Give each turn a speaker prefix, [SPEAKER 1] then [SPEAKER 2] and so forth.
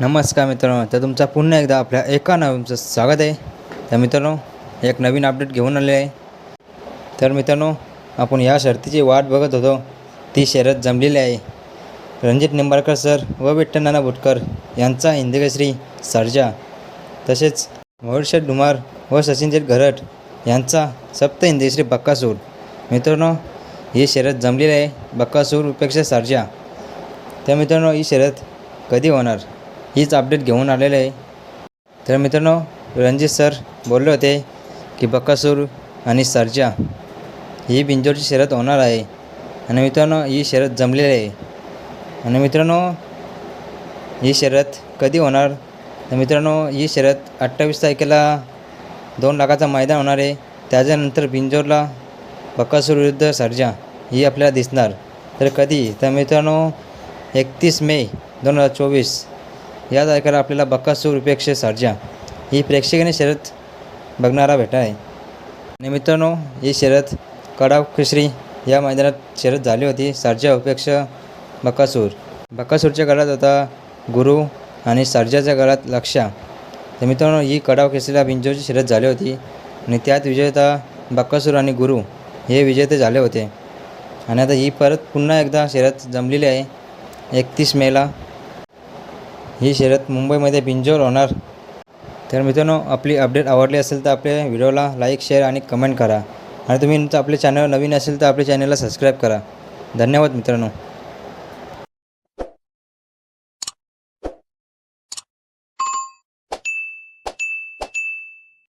[SPEAKER 1] नमस्कार मित्रांनो तर तुमचा पुन्हा एकदा आपल्या एका नवीनचं स्वागत आहे. तर मित्रांनो एक नवीन अपडेट घेऊन आले आहे. तर मित्रांनो आपण या शर्तीची वाट बघत होतो. ती शर्यत जमलेली आहे. रणजित निंबाळकर सर व विठ्ठल नाना भुटकर यांचा हिंदकेसरी सर्जा तसेच मोहरशेठ डुमार व सचिनशेठ घरट यांचा सप्त हिंदकेसरी बक्कासूर. मित्रांनो ही शर्यत जमलेली आहे. बक्कासूरपेक्षा सर्जा. तर मित्रांनो ही शर्यत कधी होणार? हीच अपडेट घेऊन आलेलं आहे. तर मित्रांनो रणजित सर बोलले होते की बकासूर आणि सर्जा ही बिंजोरची शर्यत होणार आहे. आणि मित्रांनो ही शर्यत जमलेली आहे. आणि मित्रांनो ही शर्यत कधी होणार? तर मित्रांनो ही शर्यत अठ्ठावीस तारखेला दोन लाखाचं मैदान होणार आहे. त्याच्यानंतर बिंजोरला बकासूर विरुद्ध सर्जा ही आपल्याला दिसणार. तर कधी? तर मित्रांनो एकतीस मे दोन हजार चोवीस. या तारखेला आपल्याला बक्कासूर उपेक्षे सर्जा. ही प्रेक्षकाने शर्यत बघणारा भेटणार आहे. आणि मित्रांनो ही शर्यत कडाव खिसरी या मैदानात शर्यत झाली होती. सर्जा उपेक्ष बक्कासूर. बक्कासूरच्या गळ्यात होता गुरु आणि सर्जाच्या गळ्यात लक्षा तर मित्रांनो ही कडाव केसरीला बिंजोची शर्यत झाली होती. आणि त्यात विजेता बक्कासूर आणि गुरु हे विजेते झाले होते. आणि आता ही परत पुन्हा एकदा शर्यत जमलेली आहे. एकतीस मेला ही शर्यत मुंबईमध्ये बिंजोर होणार. तर मित्रांनो आपली अपडेट आवडली असेल तर आपल्या व्हिडिओला लाईक शेअर आणि कमेंट करा. आणि तुम्ही आपले चॅनल नवीन असेल तर आपल्या चॅनलला सबस्क्राईब करा. धन्यवाद मित्रांनो.